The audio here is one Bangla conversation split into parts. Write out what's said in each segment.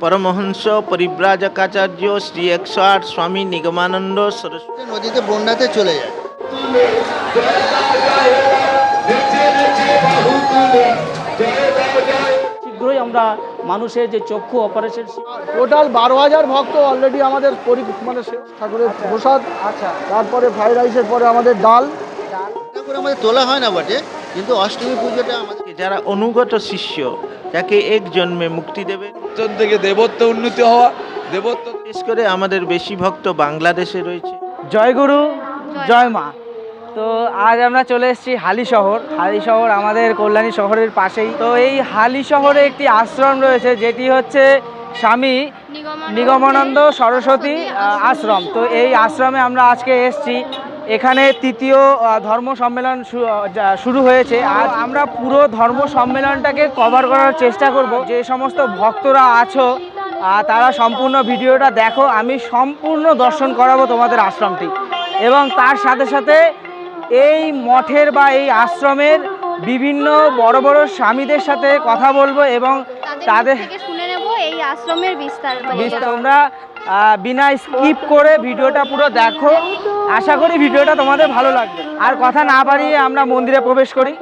পরমহংস পরিব্রাজকাচার্য শ্রী একশো আট স্বামী নিগমানন্দ সরস্বতী নদীতে বন্যাতে চলে যায়। শীঘ্রই আমরা মানুষের যে চক্ষু অপারেশন টোটাল বারো হাজার ভক্ত অলরেডি আমাদের মানে ঠাকুরের প্রসাদ আচ্ছা। তারপরে ফ্রাইড রাইসের পরে আমাদের ডাল। আমাদের তোলা হয় না বটে কিন্তু অষ্টমী পুজোটা আমাদের যারা অনুগত শিষ্য যাকে এক জন্মে মুক্তি দেবে। থেকে দেবত্ব উন্নতি হওয়া দেবত্ব বিশেষ করে আমাদের বেশি ভক্ত বাংলাদেশে রয়েছে। জয় গুরু জয় মা। তো আজ আমরা চলে এসেছি হালি শহর। হালি শহর আমাদের কল্যাণী শহরের পাশেই। তো এই হালি শহরে একটি আশ্রম রয়েছে যেটি হচ্ছে স্বামী নিগমানন্দ সরস্বতী আশ্রম। তো এই আশ্রমে আমরা আজকে এসেছি। এখানে তৃতীয় ধর্ম সম্মেলন শুরু হয়েছে। আজ আমরা পুরো ধর্ম সম্মেলনটাকে কভার করার চেষ্টা করব। যে সমস্ত ভক্তরা আছো তারা সম্পূর্ণ ভিডিওটা দেখো। আমি সম্পূর্ণ দর্শন করাবো তোমাদের আশ্রমটি। এবং তার সাথে সাথে এই মঠের বা এই আশ্রমের বিভিন্ন বড় বড় স্বামীদের সাথে কথা বলব এবং তাদের তাদের শুনে নেব এই আশ্রমের বিস্তার তোমরা বিনা স্কিপ করে ভিডিওটা পুরো দেখো। আশা করি ভিডিওটা তোমাদের ভালো লাগবে। আর কথা না বাড়িয়ে আমরা মন্দিরে প্রবেশ করি।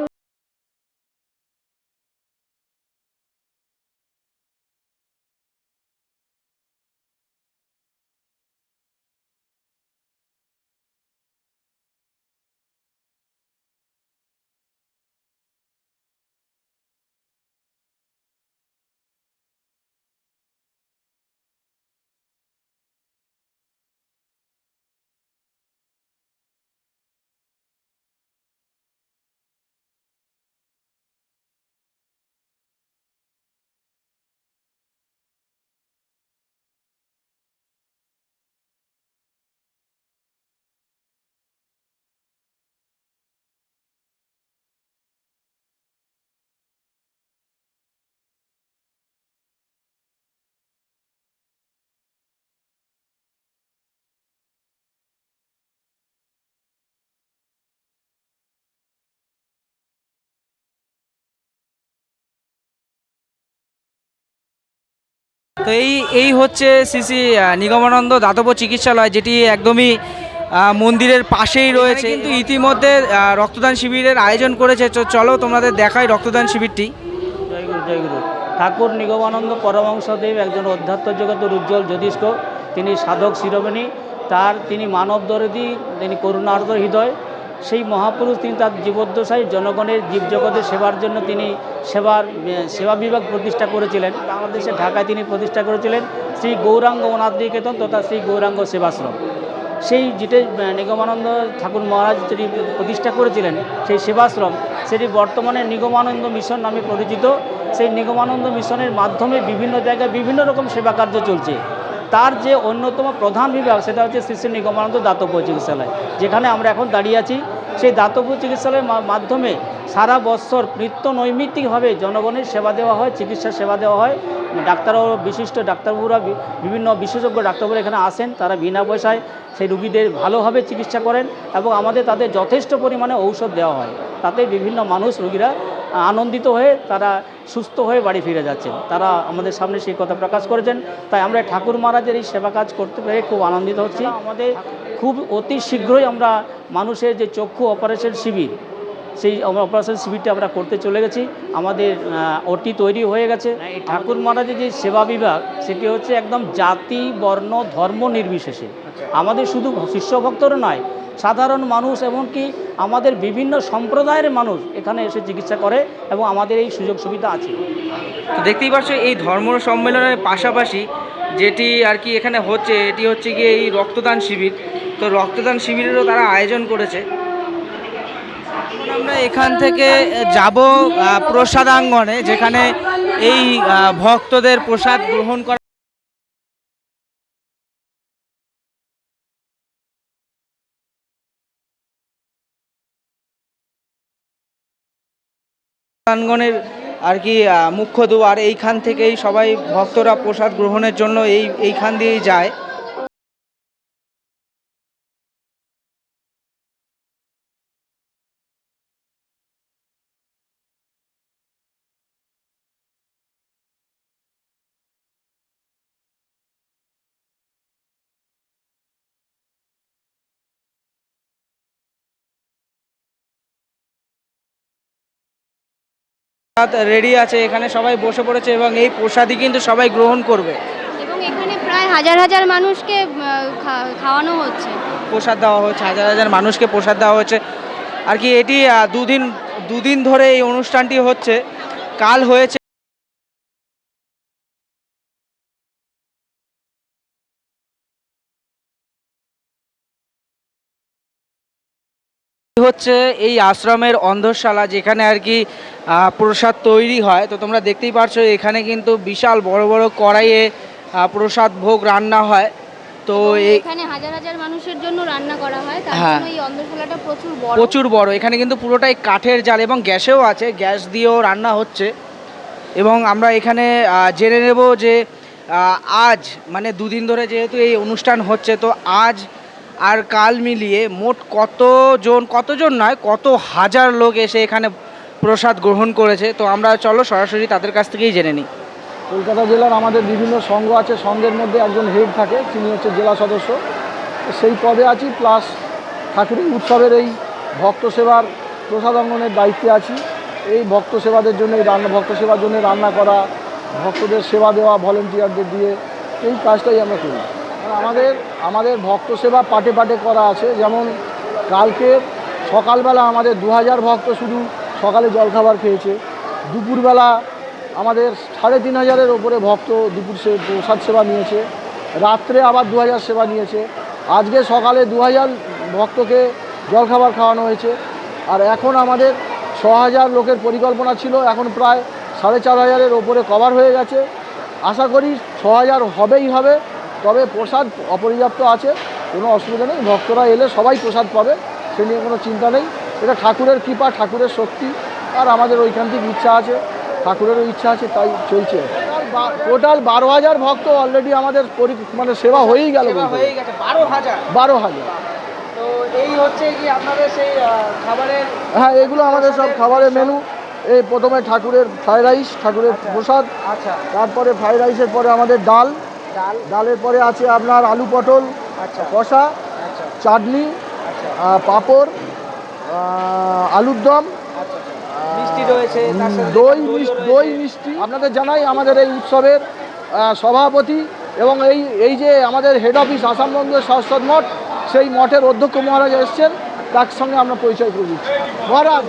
তো এই এই হচ্ছে শ্রী নিগমানন্দ দাতব্য চিকিৎসালয় যেটি একদমই মন্দিরের পাশেই রয়েছে। কিন্তু ইতিমধ্যে রক্তদান শিবিরের আয়োজন করেছে। তো চলো তোমাদের দেখাই রক্তদান শিবিরটি। জয় গুরু জয় গুরু। ঠাকুর নিগমানন্দ পরমহংসদেব একজন অধ্যাত্ম জগতের উজ্জ্বল জ্যোতিষ্ক তিনি সাধক শিরোমণি। তার তিনি মানব দরদি তিনি করুণার্ধ হৃদয়। সেই মহাপুরুষ তিনি তার জীবদ্দশায় জনগণের জীবজগতের সেবার জন্য তিনি সেবার সেবা বিভাগ প্রতিষ্ঠা করেছিলেন। বাংলাদেশে ঢাকায় তিনি প্রতিষ্ঠা করেছিলেন শ্রী গৌরাঙ্গ অনাথ নিকেতন তথা শ্রী গৌরাঙ্গ সেবাশ্রম। সেই যেটা নিগমানন্দ ঠাকুর মহারাজ যেটি প্রতিষ্ঠা করেছিলেন সেই সেবাশ্রম, সেটি বর্তমানে নিগমানন্দ মিশন নামে পরিচিত। সেই নিগমানন্দ মিশনের মাধ্যমে বিভিন্ন জায়গায় বিভিন্ন রকম সেবা কার্য চলছে। তার যে অন্যতম প্রধান বিভাগ সেটা হচ্ছে শ্রী নিগমানন্দ দাতব্য চিকিৎসালয়, যেখানে আমরা এখন দাঁড়িয়ে আছি। সেই দাতব্য চিকিৎসালয়ের মাধ্যমে সারা বৎসর নিত্য নৈমিত্তিকভাবে জনগণের সেবা দেওয়া হয় চিকিৎসা সেবা দেওয়া হয়। ডাক্তারও বিশিষ্ট ডাক্তারবাবুরা বিভিন্ন বিশেষজ্ঞ ডাক্তারবাবুরা এখানে আসেন, তারা বিনা পয়সায় সেই রুগীদের ভালোভাবে চিকিৎসা করেন এবং আমাদের তাদের যথেষ্ট পরিমাণে ঔষধ দেওয়া হয়। তাতে বিভিন্ন মানুষ রুগীরা আনন্দিত হয়ে তারা সুস্থ হয়ে বাড়ি ফিরে যাচ্ছেন। তারা আমাদের সামনে সেই কথা প্রকাশ করেছেন। তাই আমরা ঠাকুর মহারাজের এই সেবা কাজ করতে পেরে খুব আনন্দিত হচ্ছি। আমাদের খুব অতি শীঘ্রই আমরা মানুষের যে চক্ষু অপারেশন শিবির সেই আমরা অপারেশন শিবিরটা আমরা করতে চলে গেছি। আমাদের ওটি তৈরি হয়ে গেছে। এই ঠাকুর মহারাজের যে সেবা বিভাগ সেটি হচ্ছে একদম জাতি বর্ণ ধর্ম নির্বিশেষে। আমাদের শুধু শিষ্য ভক্তরা নয় সাধারণ মানুষ এমনকি আমাদের বিভিন্ন সম্প্রদায়ের মানুষ এখানে এসে চিকিৎসা করে এবং আমাদের এই সুযোগ সুবিধা আছে। তো দেখতেই পাচ্ছ এই ধর্ম সম্মেলনের পাশাপাশি যেটি আর কি এখানে হচ্ছে এটি হচ্ছে গিয়ে এই রক্তদান শিবির। তো রক্তদান শিবিরেরও তারা আয়োজন করেছে। আমরা এখান থেকে যাব প্রসাদাঙ্গনে যেখানে এই ভক্তদের প্রসাদ গ্রহণ করা প্রাঙ্গণের আর কি মুখ্য দুয়ার, এইখান থেকেই সবাই ভক্তরা প্রসাদ গ্রহণের জন্য এই, এইখান দিয়েই যায়। রেডি আছে এখানে সবাই বসে পড়েছে এবং এই প্রসাদই কিন্তু সবাই গ্রহণ করবে। এবং এখানে প্রায় হাজার হাজার মানুষকে খাওয়ানো হচ্ছে। প্রসাদ দেওয়া হচ্ছে হাজার হাজার মানুষকে প্রসাদ দেওয়া হচ্ছে। আর কি এটি দুদিন দুদিন ধরে এই অনুষ্ঠানটি হচ্ছে। কাল হয়েছে হচ্ছে এই আশ্রমের অন্ধশালা যেখানে আর কি প্রসাদ তৈরি হয়। তো তোমরা দেখতেই পারছ এখানে কিন্তু বিশাল বড় বড় কড়াইয়ে প্রসাদ ভোগ রান্না হয়। তো এখানে হাজার হাজার মানুষের জন্য রান্না করা হয়। তার হ্যাঁ। জন্য এই অন্ধশালাটা প্রচুর বড়। প্রচুর বড়। এখানে কিন্তু পুরোটাই কাঠের জাল এবং গ্যাসেও আছে। গ্যাস দিয়েও রান্না হচ্ছে। এবং আমরা এখানে জেনে নেব যে আজ মানে দুদিন ধরে যেহেতু এই অনুষ্ঠান হচ্ছে তো আজ আর কাল মিলিয়ে মোট কতজন কতজন নয়, কত হাজার লোক এসে এখানে প্রসাদ গ্রহণ করেছে। তো আমরা চলো সরাসরি তাদের কাছ থেকেই জেনে নিই। কলকাতা জেলার আমাদের বিভিন্ন সংঘ আছে। সংঘের মধ্যে একজন হেড থাকে, তিনি হচ্ছে জেলা সদস্য। সেই পদে আছি প্লাস ঠাকুরের উৎসবের এই ভক্ত সেবার প্রসাদ অঙ্গনের দায়িত্বে আছি। এই ভক্ত সেবাদের জন্য, এই রান্না, ভক্ত সেবার জন্য রান্না করা, ভক্তদের সেবা দেওয়া ভলেন্টিয়ারদের দিয়ে এই কাজটাই আমরা করি। আমাদের আমাদের ভক্ত সেবা পাটে পাটে করা আছে। যেমন কালকে সকালবেলা আমাদের দু হাজার ভক্ত শুধু সকালে জলখাবার খেয়েছে। দুপুরবেলা আমাদের সাড়ে তিন হাজারের ওপরে ভক্ত দুপুর সে প্রসাদ সেবা নিয়েছে। রাত্রে আবার দু হাজার সেবা নিয়েছে। আজকে সকালে দু হাজার ভক্তকে জলখাবার খাওয়ানো হয়েছে। আর এখন আমাদের ছ হাজার লোকের পরিকল্পনা ছিল, এখন প্রায় সাড়ে চার হাজারের ওপরে কভার হয়ে গেছে। আশা করি ছ হাজার হবেই হবে। তবে প্রসাদ অপর্যাপ্ত আছে কোনো অসুবিধা নেই ভক্তরা এলে সবাই প্রসাদ পাবে সে নিয়ে কোনো চিন্তা নেই। এটা ঠাকুরের কৃপা ঠাকুরের শক্তি আর আমাদের ওইখান থেকে ইচ্ছা আছে ঠাকুরেরও ইচ্ছা আছে তাই চলছে। টোটাল বারো হাজার ভক্ত অলরেডি আমাদের পরি- মানে সেবা হয়েই গেল বারো হাজার। হ্যাঁ এগুলো আমাদের সব খাবারের মেনু এই প্রথমে ঠাকুরের ফ্রাইড রাইস ঠাকুরের প্রসাদ আচ্ছা। তারপরে ফ্রাইড রাইসের পরে আমাদের ডাল। ডালের পরে আছে আপনার আলু পটল আচ্ছা। কষা আচ্ছা। চাটনি আচ্ছা। পাঁপড় আলুর দম মিষ্টি রয়েছে দই মিষ্টি দই মিষ্টি। আপনাদের জানাই আমাদের এই উৎসবের সভাপতি এবং এই এই যে আমাদের হেড অফিস আসামবঙ্গ সরস্বত মঠ সেই মঠের অধ্যক্ষ মহারাজ এসছেন। তার সঙ্গে আমরা পরিচয় করে দিচ্ছি। মহারাজ।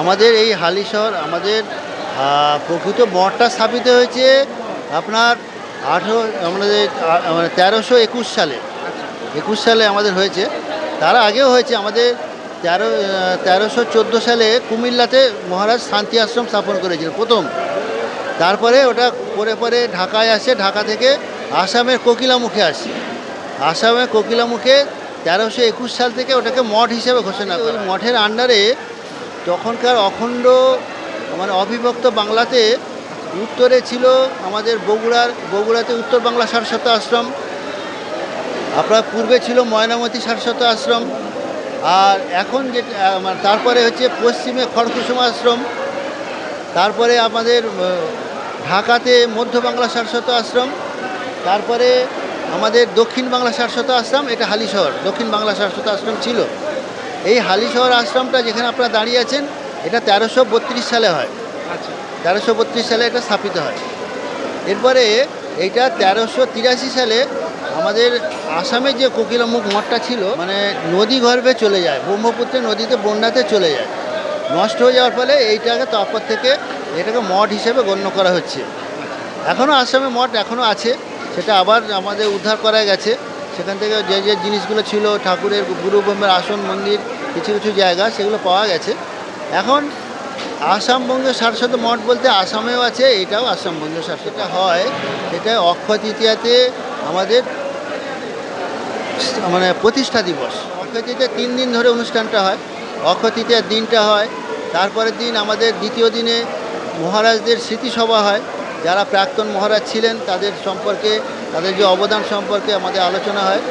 আমাদের এই হালিশহর আমাদের প্রকৃত মঠটা স্থাপিত হয়েছে আপনার আঠেরো, আমাদের তেরোশো একুশ সালে একুশ সালে আমাদের হয়েছে। তার আগেও হয়েছে, আমাদের তেরো, তেরোশো চোদ্দ সালে কুমিল্লাতে মহারাজ শান্তি আশ্রম স্থাপন করেছিল, প্রথম। তারপরে ওটা পরে পরে ঢাকায় আসে, ঢাকা থেকে আসামের কোকিলামুখে আসে। আসামের কোকিলামুখে তেরোশো একুশ সাল থেকে ওটাকে মঠ হিসেবে ঘোষণা করে মঠের আন্ডারে তখনকার অখণ্ড মানে অবিভক্ত বাংলাতে উত্তরে ছিল আমাদের বগুড়ার, বগুড়াতে উত্তর বাংলা সারস্বত আশ্রম। আপনার পূর্বে ছিল ময়নামতি সারস্বত আশ্রম। আর এখন যে মানে তারপরে হচ্ছে পশ্চিমে খড়কুসুম আশ্রম। তারপরে আমাদের ঢাকাতে মধ্য বাংলা সারস্বত আশ্রম। তারপরে আমাদের দক্ষিণ বাংলা সারস্বত আশ্রম, এটা হালিশহর, দক্ষিণ বাংলা সারস্বত আশ্রম ছিল। এই হালিশহর আশ্রমটা যেখানে আপনারা দাঁড়িয়ে আছেন, এটা তেরোশো সালে হয়। আচ্ছা। তেরোশো বত্রিশ সালে এটা স্থাপিত হয়। এরপরে এইটা তেরোশো তিরাশি সালে আমাদের আসামে যে কোকিলামুখ মঠটা ছিল মানে নদী গর্ভে চলে যায় ব্রহ্মপুত্রে নদীতে বন্যাতে চলে যায়। নষ্ট হয়ে যাওয়ার ফলে এইটাকে তারপর থেকে এটাকে মঠ হিসেবে গণ্য করা হচ্ছে। এখনও আসামে মঠ এখনও আছে, সেটা আবার আমাদের উদ্ধার করা গেছে। সেখান থেকে যে যে জিনিসগুলো ছিল, ঠাকুরের গুরু ব্রহ্মের আসন, মন্দির, কিছু কিছু জায়গা, সেগুলো পাওয়া গেছে। এখন আসামবঙ্গের সারস্বত মঠ বলতে আসামেও আছে, এটাও আসামবঙ্গের সারস্বত হয়, এটা অক্ষয় তৃতীয়াতে আমাদের মানে প্রতিষ্ঠা দিবস। অক্ষয় তৃতীয়া তিন দিন ধরে অনুষ্ঠানটা হয়। অক্ষয় তৃতীয়ার দিনটা হয়, তারপরের দিন আমাদের দ্বিতীয় দিনে মহারাজদের স্মৃতিসভা হয়। যারা প্রাক্তন মহারাজ ছিলেন, তাদের সম্পর্কে, তাদের যে অবদান সম্পর্কে আমাদের আলোচনা হয়।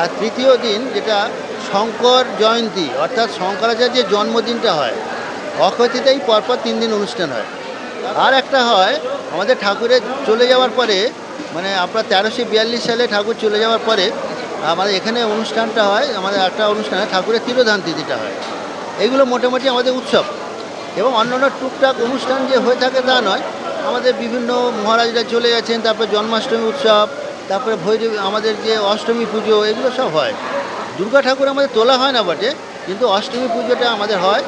আর তৃতীয় দিন যেটা শঙ্কর জয়ন্তী, অর্থাৎ শঙ্করাচার্যের জন্মদিনটা হয়। অক্ষয় তৃতীয়ায় পরপর তিন দিন অনুষ্ঠান হয়। আর একটা হয়, আমাদের ঠাকুরের চলে যাওয়ার পরে মানে আপনার তেরোশো বিয়াল্লিশ সালে ঠাকুর চলে যাওয়ার পরে, আমাদের এখানে অনুষ্ঠানটা হয়, আমাদের একটা অনুষ্ঠানে ঠাকুরের তিরোধান তিথিটা হয়। এগুলো মোটামুটি আমাদের উৎসব। এবং অন্যান্য টুকটাক অনুষ্ঠান যে হয়ে থাকে তা নয়, আমাদের বিভিন্ন মহারাজরা চলে গেছেন, তারপরে জন্মাষ্টমী উৎসব, তারপরে ভৈরব আমাদের যে অষ্টমী পুজো, এগুলো সব হয়। দুর্গা ঠাকুর আমাদের তোলা হয় না বটে, কিন্তু অষ্টমী পুজোটা আমাদের হয়।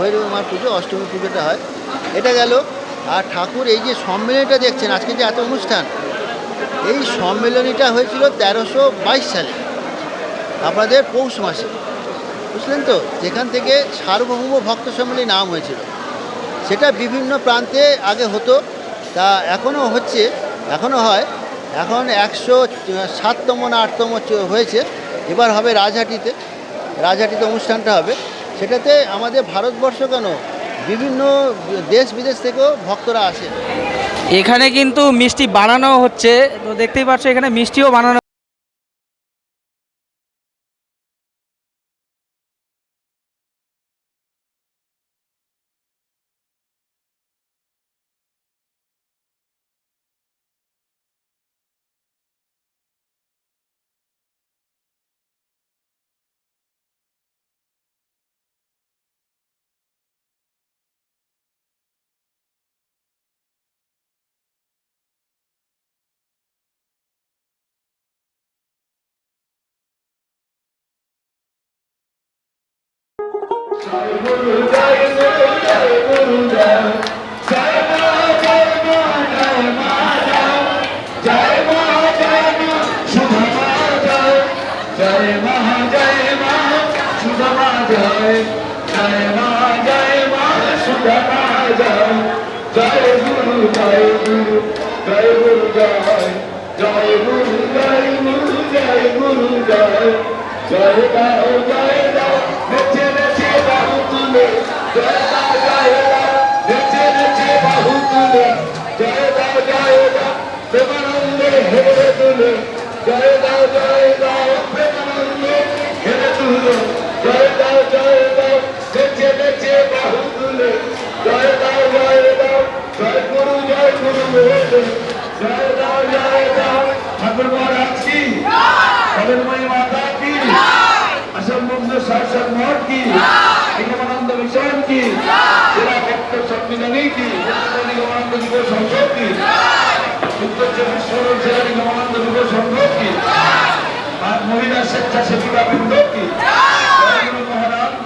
ভৈরবী মার পুজো অষ্টমী পুজোটা হয়। এটা গেল। আর ঠাকুর এই যে সম্মেলনটা দেখছেন, আজকে যে এত অনুষ্ঠান, এই সম্মেলনীটা হয়েছিল তেরোশো বাইশ সালে, আপনাদের পৌষ মাসে। বুঝলেন তো? যেখান থেকে সার্বভৌম ভক্ত সম্মেলনী নাম হয়েছিল। সেটা বিভিন্ন প্রান্তে আগে হতো, তা এখনও হচ্ছে, এখনও হয়। এখন একশো সাততম না আটতম হয়েছে, এবার হবে রাজহাটিতে। রাজহাটিতে অনুষ্ঠানটা হবে। সেটাতে আমাদের ভারতবর্ষ কেন বিভিন্ন দেশ বিদেশ থেকেও ভক্তরা আসে। এখানে কিন্তু মিষ্টি বানানো হচ্ছে। তো দেখতেই পাচ্ছ, এখানে মিষ্টিও বানানো जय गुरू जय गुरू जय जय गाओ जय गाओ नचे ঠাকুর মহারাজ কি? কদময়ী মাতা শাসক মঠ কি? নিগমানন্দ মিশন কি? জেলা ভক্ত সম্মিলনী কি? নিগমানন্দ যুব সংঘ কি? উত্তর চব্বিশ পরগনা জেলা নিগমানন্দ যুব সংঘ কি? আর মহিলা স্বেচ্ছাসেবিকা বৃন্দ কি?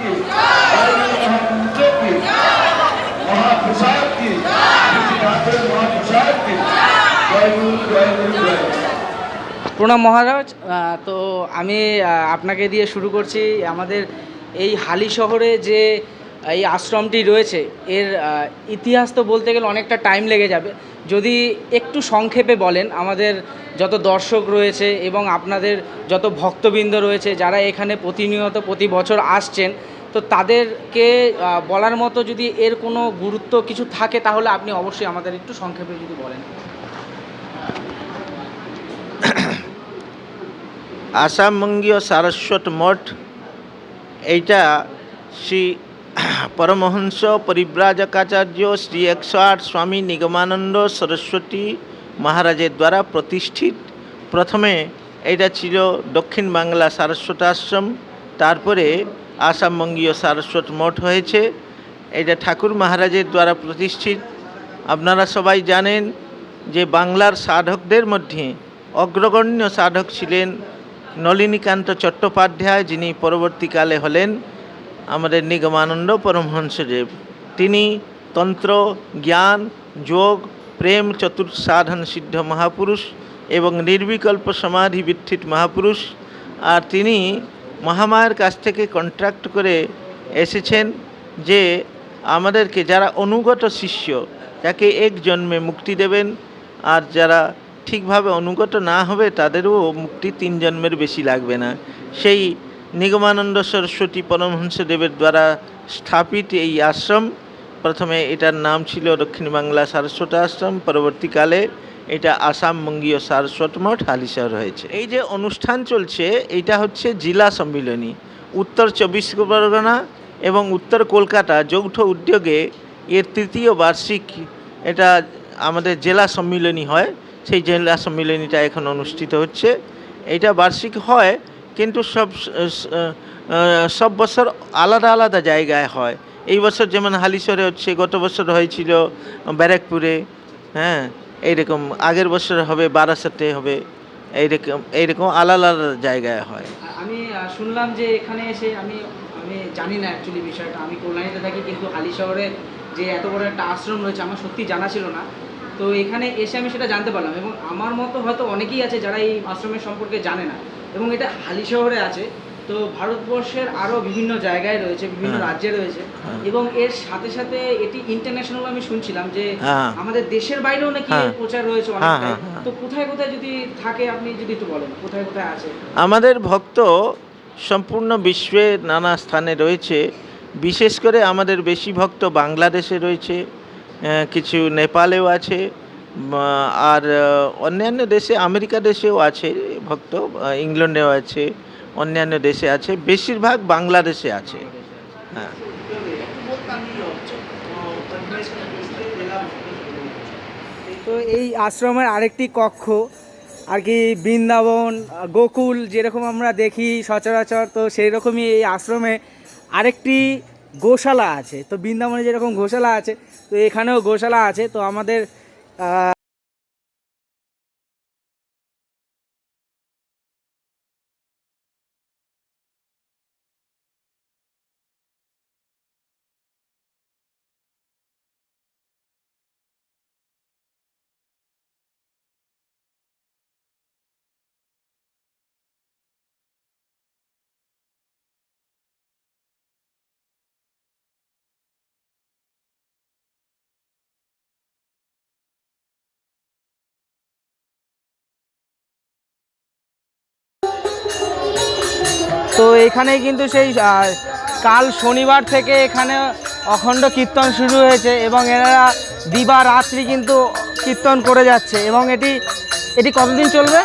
কি? মহাপ্রসাদ কি? মহাপ্রসাদ কি? জয়গুরু জয়গুরু জয় প্রণাম মহারাজ তো আমি আপনাকে দিয়ে শুরু করছি আমাদের এই হালি শহরে যে, এই আশ্রমটি রয়েছে, এর ইতিহাস তো বলতে গেলে অনেকটা টাইম লেগে যাবে। যদি একটু সংক্ষেপে বলেন, আমাদের যত দর্শক রয়েছে এবং আপনাদের যত ভক্তবৃন্দ রয়েছে, যারা এখানে প্রতিনিয়ত প্রতি বছর আসছেন, তো তাদেরকে বলার মতো যদি এর কোনো গুরুত্ব কিছু থাকে, তাহলে আপনি অবশ্যই আমাদের একটু সংক্ষেপে যদি বলেন। আসামবঙ্গীয় সারস্বত মঠ। এইটা শ্রী পরমহংস পরিব্রাজকাচার্য শ্রী একশো আট স্বামী নিগমানন্দ সরস্বতী মহারাজের দ্বারা প্রতিষ্ঠিত। প্রথমে এটা ছিল দক্ষিণ বাংলা সারস্বত আশ্রম, তারপরে আসামবঙ্গীয় সারস্বত মঠ হয়েছে। এটা ঠাকুর মহারাজের দ্বারা প্রতিষ্ঠিত। আপনারা সবাই জানেন যে বাংলার সাধকদের মধ্যে অগ্রগণ্য সাধক ছিলেন নলিনীকান্ত চট্টোপাধ্যায়, যিনি পরবর্তীকালে হলেন আমাদের নিগমানন্দ পরমহংসদেব তিনি তন্ত্র, জ্ঞান, যোগ, প্রেম, চতুর্সাধন সিদ্ধ মহাপুরুষ এবং নির্বিকল্প সমাধি বিত্থিত মহাপুরুষ। আর তিনি মহামায়ের কাছ থেকে কন্ট্রাক্ট করে এসেছেন যে আমাদেরকে যারা অনুগত শিষ্য, তাকে এক জন্মে মুক্তি দেবেন। আর যারা ঠিকভাবে অনুগত না হবে তাদেরও মুক্তি তিন জন্মের বেশি লাগবে না। সেই নিগমানন্দ সরস্বতী পরমহংসদেবের দ্বারা স্থাপিত এই আশ্রম, প্রথমে এটার নাম ছিল দক্ষিণ বাংলা সারস্বত আশ্রম, পরবর্তীকালে এটা আসাম বঙ্গীয় সারস্বত মঠ, হালিশহর হয়েছে। এই যে অনুষ্ঠান চলছে এইটা হচ্ছে জেলা সম্মিলনী। উত্তর চব্বিশ পরগনা এবং উত্তর কলকাতা যৌথ উদ্যোগে এর তৃতীয় বার্ষিক এটা আমাদের জেলা সম্মিলনী হয়। সেই জেলা সম্মিলনীটা এখন অনুষ্ঠিত হচ্ছে এটা বার্ষিক হয়, কিন্তু সব সব বছর আলাদা আলাদা জায়গায় হয়। এই বছর যেমন হালিশরে হচ্ছে, গত বছর হয়েছিল ব্যারাকপুরে হ্যাঁ এইরকম, আগের বছর হবে বারাসাতে হবে, এইরকম এইরকম আলাদা আলাদা জায়গায় হয়। আমি শুনলাম যে এখানে এসে, আমি আমি জানি না অ্যাকচুয়ালি বিষয়টা, আমি কল্যাণীতে থাকি, কিন্তু হালি শহরে যে এত বড় একটা আশ্রম রয়েছে, আমার সত্যি জানা ছিল না। তো এখানে এসে আমি সেটা জানতে পারলাম এবং আমার মতো হয়তো অনেকেই আছে যারা এই আশ্রমের সম্পর্কে জানে না এবং এটা হালি শহরে আছে তো ভারতবর্ষের আরও বিভিন্ন জায়গায় রয়েছে বিভিন্ন হ্যাঁ। রাজ্যে রয়েছে হ্যাঁ। এবং এর সাথে সাথে এটি ইন্টারন্যাশনাল আমি শুনছিলাম যে হ্যাঁ। আমাদের দেশের বাইরেও নাকি। প্রচার রয়েছে অনেকটাই। তো কোথায় কোথায় যদি থাকে আপনি যদি একটু বলেন কোথায় কোথায় আছে আমাদের ভক্ত সম্পূর্ণ বিশ্বে নানা স্থানে রয়েছে বিশেষ করে আমাদের বেশি ভক্ত বাংলাদেশে রয়েছে কিছু নেপালেও আছে আর অন্যান্য দেশে, আমেরিকা দেশেও আছে ভক্ত ইংল্যান্ডেও আছে, অন্যান্য দেশে আছে, বেশিরভাগ বাংলাদেশে আছে। হ্যাঁ। তো এই আশ্রমের আরেকটি কক্ষ, আর কি বৃন্দাবন, গোকুল যেরকম আমরা দেখি সচরাচর, তো সেই রকমই এই আশ্রমে আরেকটি গোশালা আছে। তো বৃন্দাবনে যেরকম গোশালা আছে তো এখানেও গোশালা আছে তো আমাদের এখানে কিন্তু সেই কাল শনিবার থেকে এখানে অখণ্ড কীর্তন শুরু হয়েছে এবং এনারা দিবা রাত্রি কিন্তু কীর্তন করে যাচ্ছে এবং এটি এটি কতদিন চলবে?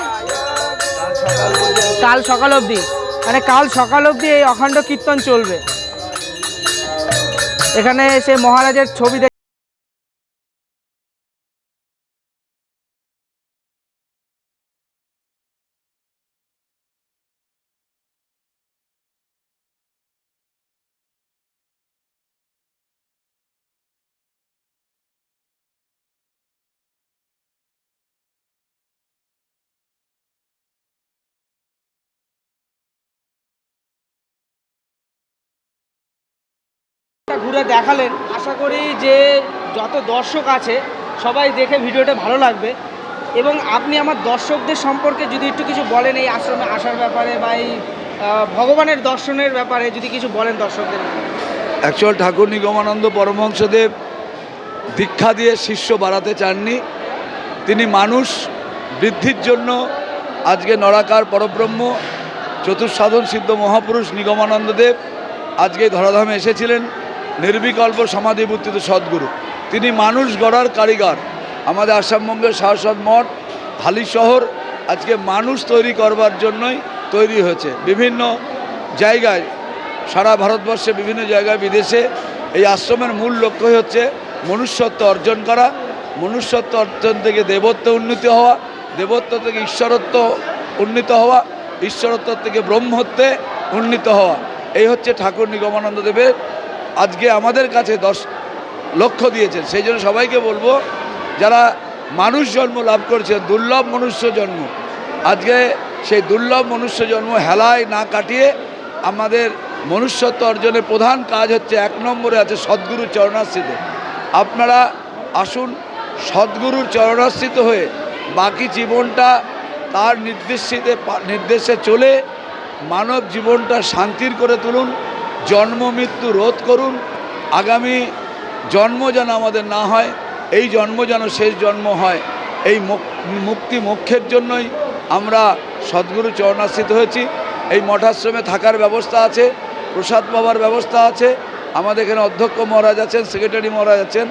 কাল সকাল অবধি। মানে কাল সকাল অবধি এই অখণ্ড কীর্তন চলবে। এখানে সে মহারাজের ছবি ঘুরে দেখালেন। আশা করি যে যত দর্শক আছে, সবাই দেখে ভিডিওটা ভালো লাগবে। এবং আপনি আমার দর্শকদের সম্পর্কে যদি একটু কিছু বলেন এই আশ্রমে আসার ব্যাপারে বা এই ভগবানের দর্শনের ব্যাপারে যদি কিছু বলেন দর্শকদের। অ্যাকচুয়াল ঠাকুর নিগমানন্দ পরমহংসদেব দীক্ষা দিয়ে শিষ্য বাড়াতে চাননি। তিনি মানুষ, বৃদ্ধির জন্য আজকে নরাকার পরব্রহ্ম চতুর্সাধন সিদ্ধ মহাপুরুষ নিগমানন্দদেব আজকে ধরাধামে এসেছিলেন। নির্বিকল্প সমাধিবর্তিত সদ্গুরু। তিনি মানুষ গড়ার কারিগর। আমাদের আসামবঙ্গের সারস্বত মঠ, হালি শহর, আজকে মানুষ তৈরি করবার জন্যই তৈরি হয়েছে। বিভিন্ন জায়গায়, সারা ভারতবর্ষে বিভিন্ন জায়গায় বিদেশে এই আশ্রমের মূল লক্ষ্যই হচ্ছে মনুষ্যত্ব অর্জন করা, মনুষ্যত্ব অর্জন থেকে দেবত্ব উন্নীত হওয়া, দেবত্ব থেকে ঈশ্বরত্ব উন্নীত হওয়া, ঈশ্বরত্ব থেকে ব্রহ্মত্বে উন্নীত হওয়া। এই হচ্ছে ঠাকুর নিগমানন্দ দেবের আজকে আমাদের কাছে দশ লক্ষ্য দিয়েছেন। সেই জন্য সবাইকে বলব, যারা মানুষ জন্ম লাভ করেছেন দুর্লভ মনুষ্য জন্ম, আজকে সেই দুর্লভ মনুষ্য জন্ম হেলায় না কাটিয়ে আমাদের মনুষ্যত্ব অর্জনের প্রধান কাজ হচ্ছে এক নম্বরে আছে সদ্গুরু চরণাশ্রিত। আপনারা আসুন সদ্গুরুর চরণাশ্রিত হয়ে বাকি জীবনটা তার নির্দেশিতে নির্দেশে চলে মানব জীবনটা শান্তির করে তুলুন। জন্ম, মৃত্যু রোধ করুন। আগামী জন্ম যেন আমাদের না হয়, এই জন্ম যেন শেষ জন্ম হয়, এই মুক- মুক্তি মোক্ষের জন্যই আমরা সদ্গুরু চরণাশ্রিত হয়েছি। এই মঠাশ্রমে থাকার ব্যবস্থা আছে, প্রসাদ পাওয়ার ব্যবস্থা আছে। আমাদের এখানে অধ্যক্ষ মহারাজ আছেন সেক্রেটারি মহারাজ আছেন।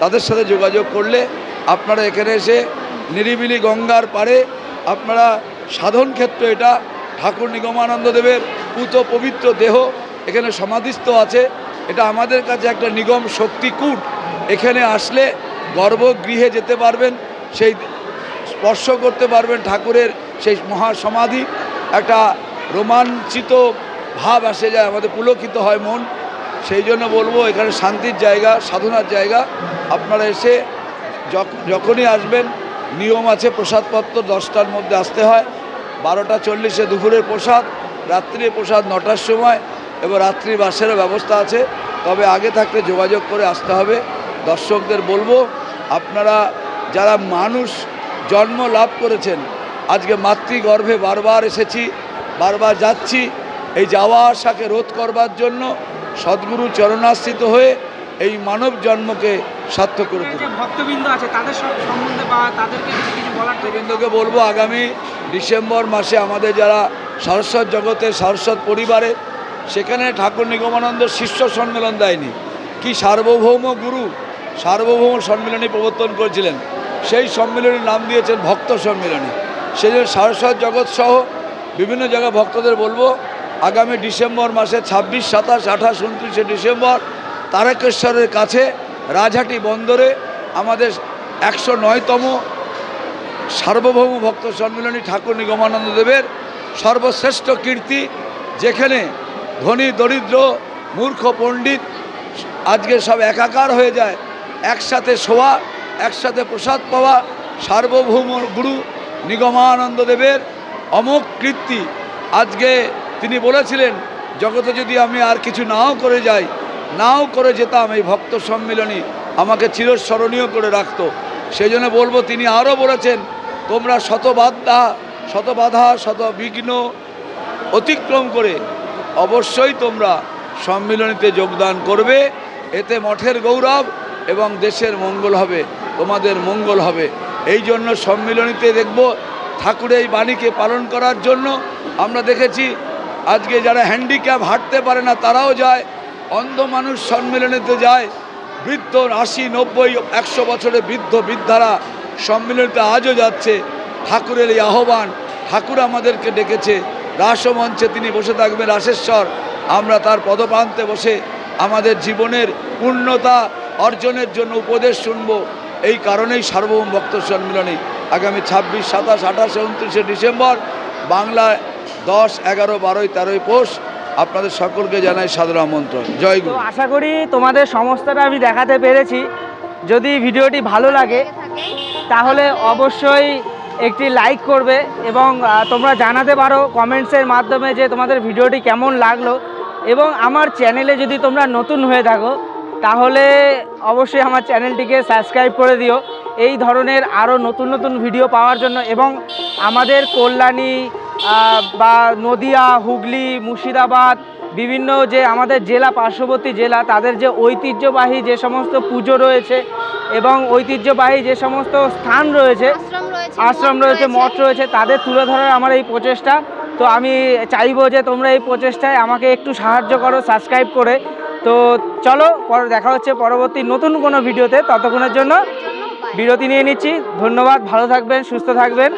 তাদের সাথে যোগাযোগ করলে আপনারা এখানে এসে নিরিবিলি গঙ্গার পাড়ে আপনারা সাধন ক্ষেত্র এটা ঠাকুর নিগমানন্দ দেবের পুত পবিত্র দেহ এখানে সমাধিস্থ আছে। এটা আমাদের কাছে একটা নিগম শক্তিকূট এখানে আসলে গর্ভগৃহে যেতে পারবেন, সেই স্পর্শ করতে পারবেন ঠাকুরের সেই মহা সমাধি একটা রোমাঞ্চিত ভাব আসে যায়, আমাদের পুলকিত হয় মন। সেই জন্য বলব, এখানে শান্তির জায়গা, সাধনার জায়গা। আপনারা এসে যখ- যখনই আসবেন, নিয়ম আছে প্রসাদপত্র দশটার মধ্যে আসতে হয়। বারোটা চল্লিশে দুপুরের প্রসাদ, রাত্রির প্রসাদ নটার সময়। এবং রাত্রি বাসেরও ব্যবস্থা আছে। তবে আগে থাকতে যোগাযোগ করে আসতে হবে। দর্শকদের বলব আপনারা যারা মানুষ জন্ম লাভ করেছেন আজকে মাতৃগর্ভে বারবার এসেছি বারবার যাচ্ছি এই যাওয়া আসাকে রোধ করবার জন্য সদ্গুরু চরণাশ্রিত হয়ে এই মানব জন্মকে সার্থক করে তুলুন। ভক্তবৃন্দ আছে তাদের সম্বন্ধে বা তাদেরকে কিছু বলার ভক্তবৃন্দকে বলব আগামী ডিসেম্বর মাসে আমাদের যারা সারস্বত জগতের সারস্বত পরিবারে সেখানে ঠাকুর নিগমানন্দ শিষ্য সম্মেলন দেয়নি। কি সার্বভৌম গুরু সার্বভৌম সম্মেলনী প্রবর্তন করেছিলেন? সেই সম্মেলনীর নাম দিয়েছেন ভক্ত সম্মেলনী। সেই জন্য সারস্বত জগৎ সহ বিভিন্ন জায়গায় ভক্তদের বলব, আগামী ডিসেম্বর মাসে ছাব্বিশ, সাতাশ, আঠাশ, উনত্রিশে ডিসেম্বর তারকেশ্বরের কাছে রাজহাটি বন্দরে আমাদের একশো নয়তম সার্বভৌম ভক্ত সম্মেলনী ঠাকুর নিগমানন্দ দেবের সর্বশ্রেষ্ঠ কীর্তি, যেখানে ধনী, দরিদ্র, মূর্খ, পণ্ডিত, আজকে সব একাকার হয়ে যায়। একসাথে শোয়া একসাথে প্রসাদ পাওয়া সার্বভৌম গুরু নিগমানন্দ দেবের অমোক কীর্তি। আজকে তিনি বলেছিলেন, জগতে যদি আমি আর কিছু নাও করে যাই, নাও করে যেতাম এই ভক্ত সম্মিলনী, আমাকে চিরস্মরণীয় করে রাখত। সেই জন্য বলব, তিনি আরও বলেছেন, তোমরা শত বাধা শত বাধা শত বিঘ্ন অতিক্রম করে অবশ্যই তোমরা সম্মিলনীতে যোগদান করবে। এতে মঠের গৌরব এবং দেশের মঙ্গল হবে, তোমাদের মঙ্গল হবে। এই জন্য সম্মিলনীতে দেখব ঠাকুরের এই বাণীকে পালন করার জন্য। আমরা দেখেছি আজকে যারা হ্যান্ডিক্যাপ হাঁটতে পারে না, তারাও যায়। অন্ধ মানুষ সম্মিলনীতে যায়। বৃদ্ধ আশি, নব্বই, একশো বছরের বৃদ্ধ, বৃদ্ধারা সম্মিলনীতে আজও যাচ্ছে। ঠাকুরের এই আহ্বান, ঠাকুর আমাদেরকে ডেকেছে। রাসমঞ্চে তিনি বসে থাকবেন রাসেশ্বর। আমরা তার পদপ্রান্তে বসে আমাদের জীবনের পূর্ণতা অর্জনের জন্য উপদেশ শুনব। এই কারণেই সার্বভৌম ভক্ত সম্মিলনী। আগামী ছাব্বিশ সাতাশ আঠাশে উনত্রিশে ডিসেম্বর বাংলায় দশ এগারো বারোই তেরোই পৌষ। আপনাদের সকলকে জানাই সাদর আমন্ত্রণ। জয় গুরু। আশা করি তোমাদের সমস্তটা আমি দেখাতে পেরেছি। যদি ভিডিওটি ভালো লাগে তাহলে অবশ্যই একটি লাইক করবে এবং তোমরা জানাতে পারো কমেন্টসের মাধ্যমে যে তোমাদের ভিডিওটি কেমন লাগল। এবং আমার চ্যানেলে যদি তোমরা নতুন হয়ে থাকো, তাহলে অবশ্যই আমার চ্যানেলটিকে সাবস্ক্রাইব করে দিও। এই ধরনের আরও নতুন নতুন ভিডিও পাওয়ার জন্য এবং আমাদের কল্যাণী বা নদিয়া, হুগলি, মুর্শিদাবাদ বিভিন্ন যে আমাদের জেলা পার্শ্ববর্তী জেলা তাদের যে ঐতিহ্যবাহী যে সমস্ত পুজো রয়েছে এবং ঐতিহ্যবাহী যে সমস্ত স্থান রয়েছে আশ্রম রয়েছে মঠ রয়েছে তাদের তুলে ধরার আমার এই প্রচেষ্টা। তো আমি চাইব যে তোমরা এই প্রচেষ্টায় আমাকে একটু সাহায্য করো সাবস্ক্রাইব করে। তো চলো পরে দেখা হচ্ছে পরবর্তী নতুন কোনো ভিডিওতে। ততক্ষণের জন্য জন্য বিরতি নিয়ে নিচ্ছি। ধন্যবাদ ভালো থাকবেন সুস্থ থাকবেন।